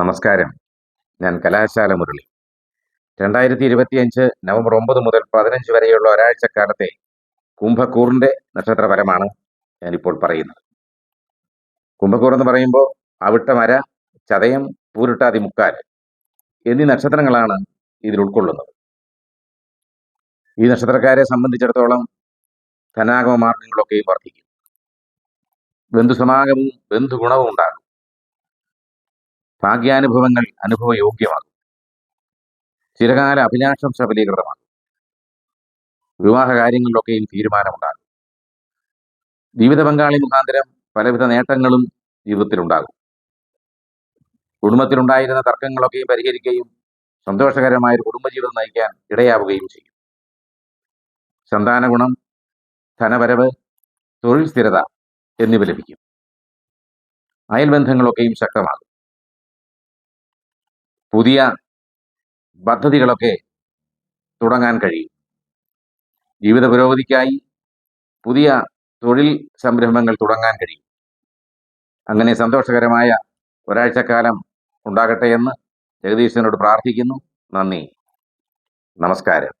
നമസ്കാരം. ഞാൻ കലാശാല മുരളി. രണ്ടായിരത്തി ഇരുപത്തിയഞ്ച് നവംബർ ഒമ്പത് മുതൽ പതിനഞ്ച് വരെയുള്ള ഒരാഴ്ചക്കാലത്തെ കുംഭക്കൂറിന്റെ നക്ഷത്രഫലമാണ് ഞാനിപ്പോൾ പറയുന്നത്. കുംഭക്കൂർ എന്ന് പറയുമ്പോൾ അവിട്ടമര ചതയം പൂരിട്ടാതി മുക്കാൽ എന്നീ നക്ഷത്രങ്ങളാണ് ഇതിൽ ഉൾക്കൊള്ളുന്നത്. ഈ നക്ഷത്രക്കാരെ സംബന്ധിച്ചിടത്തോളം ധനാഗമ മാർഗങ്ങളൊക്കെയും വർദ്ധിക്കും. ബന്ധുസമാഗമവും ബന്ധുഗുണവും ഉണ്ടാകും. ഭാഗ്യാനുഭവങ്ങൾ അനുഭവയോഗ്യമാകും. ചിരകാല അഭിലാഷം സഫലീകൃതമാകും. വിവാഹ കാര്യങ്ങളിലൊക്കെയും തീരുമാനമുണ്ടാകും. ജീവിത പങ്കാളി മുഖാന്തരം പലവിധ നേട്ടങ്ങളും ജീവിതത്തിലുണ്ടാകും. കുടുംബത്തിലുണ്ടായിരുന്ന തർക്കങ്ങളൊക്കെയും പരിഹരിക്കുകയും സന്തോഷകരമായ ഒരു കുടുംബജീവിതം നയിക്കാൻ ഇടയാവുകയും ചെയ്യും. സന്താന ഗുണം ധനവരവ് തൊഴിൽ സ്ഥിരത എന്നിവ ലഭിക്കും. അയൽബന്ധങ്ങളൊക്കെയും ശക്തമാകും. പുതിയ പദ്ധതികളൊക്കെ തുടങ്ങാൻ കഴിയും. ജീവിത പുരോഗതിക്കായി പുതിയ തൊഴിൽ സംരംഭങ്ങൾ തുടങ്ങാൻ കഴിയും. അങ്ങനെ സന്തോഷകരമായ ഒരാഴ്ചക്കാലം ഉണ്ടാകട്ടെ എന്ന് ജഗദീശനോട് പ്രാർത്ഥിക്കുന്നു. നന്ദി. നമസ്കാരം.